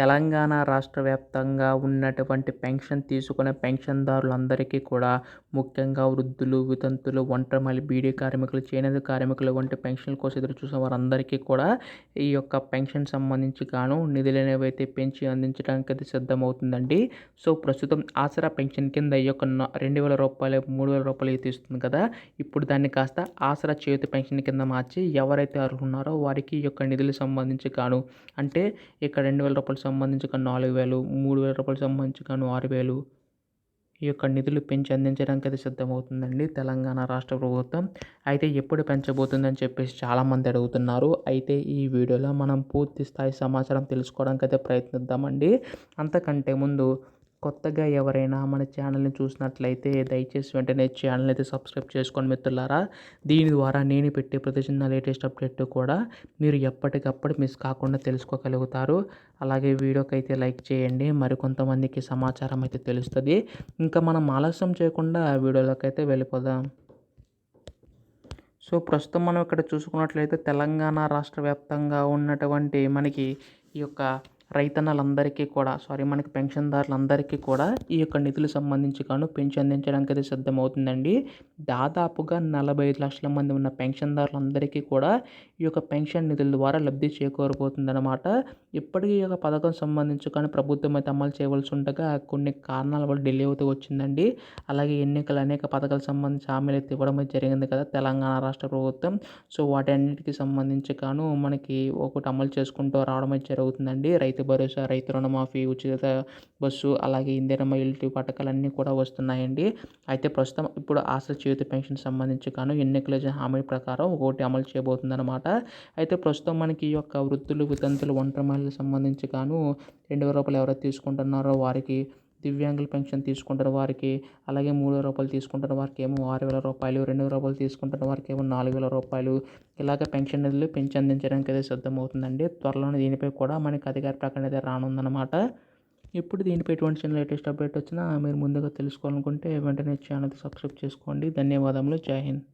తెలంగాణ రాష్ట్ర వ్యాప్తంగా ఉన్నటువంటి పెన్షన్ తీసుకునే పెన్షన్దారులందరికీ కూడా ముఖ్యంగా వృద్ధులు వితంతులు ఒంటరి బీడీ కార్మికులు చేనేత కార్మికులు వంటి పెన్షన్ల కోసం ఎదురు చూసిన వారందరికీ కూడా ఈ యొక్క పెన్షన్ సంబంధించి గాను నిధులనేవి అయితే పెంచి అందించడానికి అయితే సిద్ధమవుతుందండి. సో ప్రస్తుతం ఆసరా పెన్షన్ కింద ఈ యొక్క రెండు వేల రూపాయలు మూడు వేల రూపాయలు అయితే ఇస్తుంది కదా. ఇప్పుడు దాన్ని కాస్త ఆసరా చేతి పెన్షన్ కింద మార్చి ఎవరైతే అర్హున్నారో వారికి ఈ యొక్క నిధులు సంబంధించి గాను అంటే ఇక్కడ రెండు వేల రూపాయలు సంబంధించి నాలుగు వేలు మూడు వేల రూపాయలు సంబంధించి కానీ ఆరు వేలు ఈ యొక్క నిధులు పెంచి అందించడానికి అయితే సిద్ధమవుతుందండి తెలంగాణ రాష్ట్ర ప్రభుత్వం. అయితే ఎప్పుడు పెంచబోతుందని చెప్పేసి చాలామంది అడుగుతున్నారు. అయితే ఈ వీడియోలో మనం పూర్తి స్థాయి సమాచారం తెలుసుకోవడానికి అయితే ప్రయత్నిద్దామండి. అంతకంటే ముందు కొత్తగా ఎవరైనా మన ఛానల్ని చూసినట్లయితే దయచేసి వెంటనే ఛానల్ అయితే సబ్స్క్రైబ్ చేసుకోండి మిత్రులారా. దీని ద్వారా నేను పెట్టే ప్రతి చిన్న లేటెస్ట్ అప్డేట్ కూడా మీరు ఎప్పటికప్పుడు మిస్ కాకుండా తెలుసుకోగలుగుతారు. అలాగే వీడియోకి అయితే లైక్ చేయండి. మరికొంతమందికి సమాచారం అయితే తెలుస్తుంది. ఇంకా మనం ఆలస్యం చేయకుండా వీడియోలోకైతే వీడియోలోకి అయితే వెళ్ళిపోదాం. సో ప్రస్తుతం మనం ఇక్కడ చూసుకున్నట్లయితే తెలంగాణ రాష్ట్ర వ్యాప్తంగా ఉన్నటువంటి మనకి ఈ యొక్క రైతన్నలందరికీ కూడా సారీ మనకి పెన్షన్దారులందరికీ కూడా ఈ యొక్క నిధులు సంబంధించి గాను పెన్షన్ అందించడానికి అయితే సిద్ధమవుతుందండి. దాదాపుగా నలభై ఐదు లక్షల మంది ఉన్న పెన్షన్దారులందరికీ కూడా ఈ యొక్క పెన్షన్ నిధుల ద్వారా లబ్ధి చేకూరబోతుందన్నమాట. ఇప్పటికీ ఈ యొక్క పథకం సంబంధించి కానీ ప్రభుత్వం అయితే అమలు చేయవలసి ఉండగా కొన్ని కారణాల వల్ల డిలే అవుతూ వచ్చిందండి. అలాగే ఎన్నికలు అనేక పథకాలకు సంబంధించి హామీలు అయితే ఇవ్వడం జరిగింది కదా తెలంగాణ రాష్ట్ర ప్రభుత్వం. సో వాటి అన్నిటికీ సంబంధించి గాను మనకి ఒకటి అమలు చేసుకుంటూ రావడం అయితే జరుగుతుందండి. రైతు రైతు భరోసా రైతు రుణమాఫీ ఉచిత బస్సు అలాగే ఇందిరమ్మ ఇల్లు పథకాలన్నీ కూడా వస్తున్నాయండి. అయితే ప్రస్తుతం ఇప్పుడు ఆశ చేతి పెన్షన్ సంబంధించి కాను ఎన్నికల హామీ ప్రకారం ఒకటి అమలు చేయబోతుందన్నమాట. అయితే ప్రస్తుతం మనకి ఈ యొక్క వృత్తులు వితంతులు ఒంటరి మహిళలకు సంబంధించి కాను రెండు వేల రూపాయలు ఎవరైతే తీసుకుంటున్నారో వారికి దివ్యాంగుల పెన్షన్ తీసుకుంటున్న వారికి అలాగే మూడు వేల రూపాయలు తీసుకుంటున్న వారికి ఏమో ఆరు వేల రూపాయలు రెండు వేల రూపాయలు తీసుకుంటున్న వారికి ఏమో నాలుగు వేల రూపాయలు. ఇలాగ పెన్షన్ నిధులు పెంచి అందించడానికి అయితే సిద్ధమవుతుందండి. త్వరలోనే దీనిపై కూడా మనకి అధికార ప్రకటన అయితే రానుందనమాట ఇప్పుడు దీనిపై ఎటువంటి చిన్న లేటెస్ట్ అప్డేట్ వచ్చినా మీరు ముందుగా తెలుసుకోవాలనుకుంటే వెంటనే ఛానల్ సబ్స్క్రైబ్ చేసుకోండి. ధన్యవాదములు. జై హింద్.